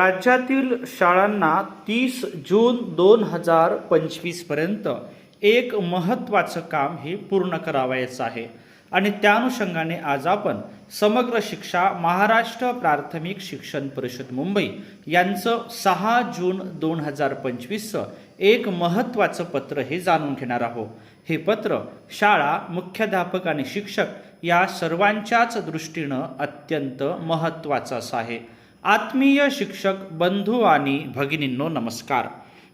राज्यातील शाळांना तीस जून दोन हजार पंचवीसपर्यंत एक महत्त्वाचं काम हे पूर्ण करावायचं आहे. आणि त्या अनुषंगाने आज आपण समग्र शिक्षा महाराष्ट्र प्राथमिक शिक्षण परिषद मुंबई यांचं सहा जून दोन हजार पंचवीसचं एक महत्त्वाचं पत्र हे जाणून घेणार आहोत. हे पत्र शाळा मुख्याध्यापक आणि शिक्षक या सर्वांच्याच दृष्टीनं अत्यंत महत्त्वाचं असं आहे. आत्मीय शिक्षक बंधू आणि भगिनींनो नमस्कार.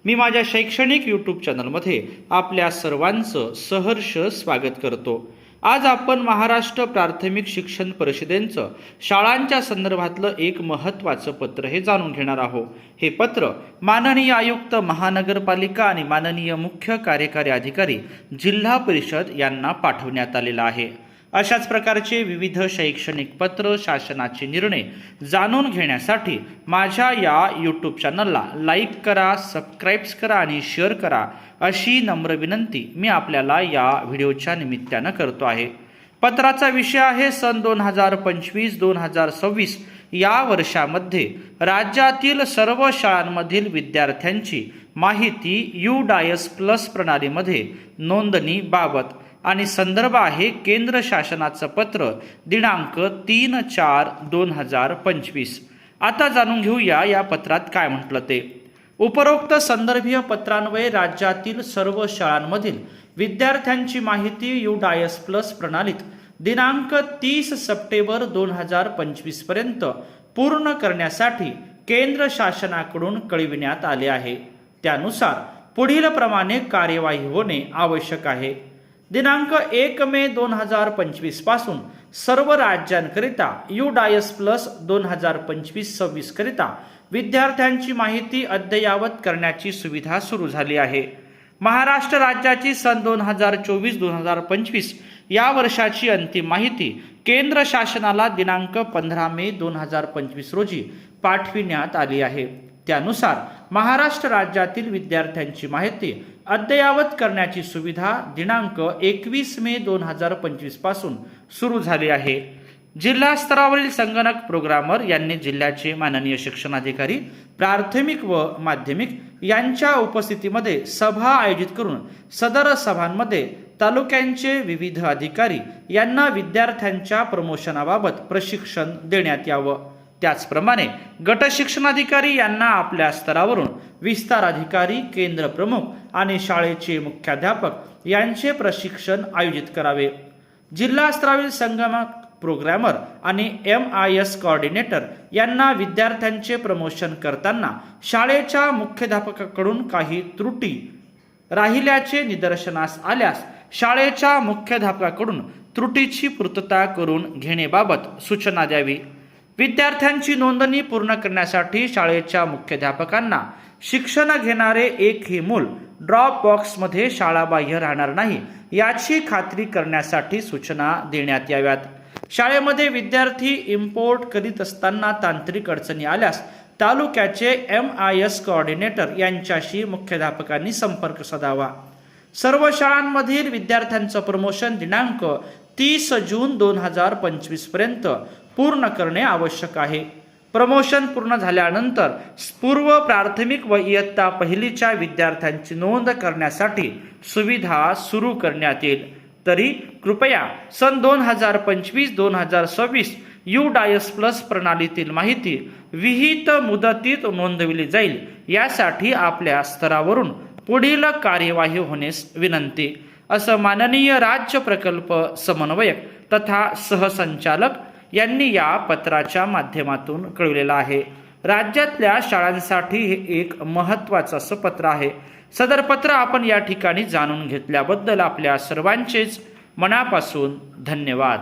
मी माझ्या शैक्षणिक यूट्यूब चॅनलमध्ये आपल्या सर्वांचं सहर्ष स्वागत करतो. आज आपण महाराष्ट्र प्राथमिक शिक्षण परिषदेचं शाळांच्या संदर्भातलं एक महत्त्वाचं पत्र हे जाणून घेणार आहोत. हे पत्र माननीय आयुक्त महानगरपालिका आणि माननीय मुख्य कार्यकारी अधिकारी जिल्हा परिषद यांना पाठवण्यात आलेलं आहे. अशाच प्रकारचे विविध शैक्षणिक पत्र शासनाचे निर्णय जाणून घेण्यासाठी माझ्या या यूट्यूब चॅनलला लाईक करा सबस्क्राईब्स करा आणि शेअर करा अशी नम्र विनंती मी आपल्याला या व्हिडिओच्या निमित्तानं करतो आहे. पत्राचा विषय आहे सन दोन हजार पंचवीस दोन हजार सव्वीस या वर्षामध्ये राज्यातील सर्व शाळांमधील विद्यार्थ्यांची माहिती यू डायस प्लस प्रणालीमध्ये नोंदणीबाबत आणि संदर्भ आहे केंद्र शासनाचं पत्र दिनांक तीन चार दोन हजार पंचवीस. आता जाणून घेऊया या पत्रात काय म्हटलं ते. उपरोक्त संदर्भीय पत्रान्वये राज्यातील सर्व शाळांमधील विद्यार्थ्यांची माहिती यू डायस प्लस प्रणालीत दिनांक तीस सप्टेंबर दोन हजार पंचवीसपर्यंत पूर्ण करण्यासाठी केंद्र शासनाकडून कळविण्यात आले आहे. त्यानुसार पुढील प्रमाणे कार्यवाही होणे आवश्यक आहे. दिनांक एक मे दोन हजार पंचवीसपासून सर्व राज्यांकरिता यू डायस प्लस दोन हजार पंचवीस सव्वीस करिता विद्यार्थ्यांची माहिती अद्ययावत करण्याची सुविधा सुरू झाली आहे. महाराष्ट्र राज्याची सन दोन हजार चोवीस दोन हजार पंचवीस या वर्षाची अंतिम माहिती केंद्र शासनाला दिनांक पंधरा मे दोन हजार पंचवीस रोजी पाठविण्यात आली आहे. त्यानुसार महाराष्ट्र राज्यातील विद्यार्थ्यांची माहिती अद्ययावत करण्याची सुविधा दिनांक एकवीस मे दोन हजार पंचवीसपासून सुरू झाली आहे. जिल्हा स्तरावरील संगणक प्रोग्रामर यांनी जिल्ह्याचे माननीय शिक्षणाधिकारी प्राथमिक व माध्यमिक यांच्या उपस्थितीमध्ये सभा आयोजित करून सदर सभांमध्ये तालुक्यांचे विविध अधिकारी यांना विद्यार्थ्यांच्या प्रमोशनाबाबत प्रशिक्षण देण्यात यावं. त्याचप्रमाणे गट शिक्षणाधिकारी यांना आपल्या स्तरावरून विस्तार अधिकारी केंद्र प्रमुख आणि शाळेचे मुख्याध्यापक यांचे प्रशिक्षण आयोजित करावे. जिल्हा स्तरावरील संगणक प्रोग्रॅमर आणि एम आय एस कॉर्डिनेटर यांना विद्यार्थ्यांचे प्रमोशन करताना शाळेच्या मुख्याध्यापकाकडून काही त्रुटी राहिल्याचे निदर्शनास आल्यास शाळेच्या मुख्याध्यापकाकडून त्रुटीची पूर्तता करून घेण्याबाबत सूचना द्यावी. विद्यार्थ्यांची नोंदणी पूर्ण करण्यासाठी शाळेच्या मुख्याध्यापकांना शिक्षण घेणारे एकही मूल ड्रॉप बॉक्समध्ये शाळाबाह्य राहणार नाही याची खात्री करण्यासाठी सूचना देण्यात याव्यात. शाळेमध्ये विद्यार्थी इम्पोर्ट करीत असताना तांत्रिक अडचणी आल्यास तालुक्याचे एम आय एस कोऑर्डिनेटर यांच्याशी मुख्याध्यापकांनी संपर्क साधावा. सर्व शाळांमधील विद्यार्थ्यांचं प्रमोशन दिनांक तीस जून दोन हजार पंचवीसपर्यंत पूर्ण करणे आवश्यक आहे. प्रमोशन पूर्ण झाल्यानंतर पूर्व प्राथमिक व इयत्ता पहिलीच्या विद्यार्थ्यांची नोंद करण्यासाठी सुविधा सुरू करण्यात येईल. तरी कृपया सन दोन हजार पंचवीस दोन हजार सव्वीस यू डायस प्लस प्रणालीतील माहिती विहित मुदतीत नोंदविली जाईल यासाठी आपल्या स्तरावरून पुढील कार्यवाही होण्यास विनंती. असं माननीय राज्य प्रकल्प समन्वयक तथा सहसंचालक यांनी या पत्राच्या माध्यमातून कळविलेलं आहे. राज्यातल्या शाळांसाठी हे एक महत्त्वाचं असं पत्र आहे. सदर पत्र आपण या ठिकाणी जाणून घेतल्याबद्दल आपल्या सर्वांचेच मनापासून धन्यवाद.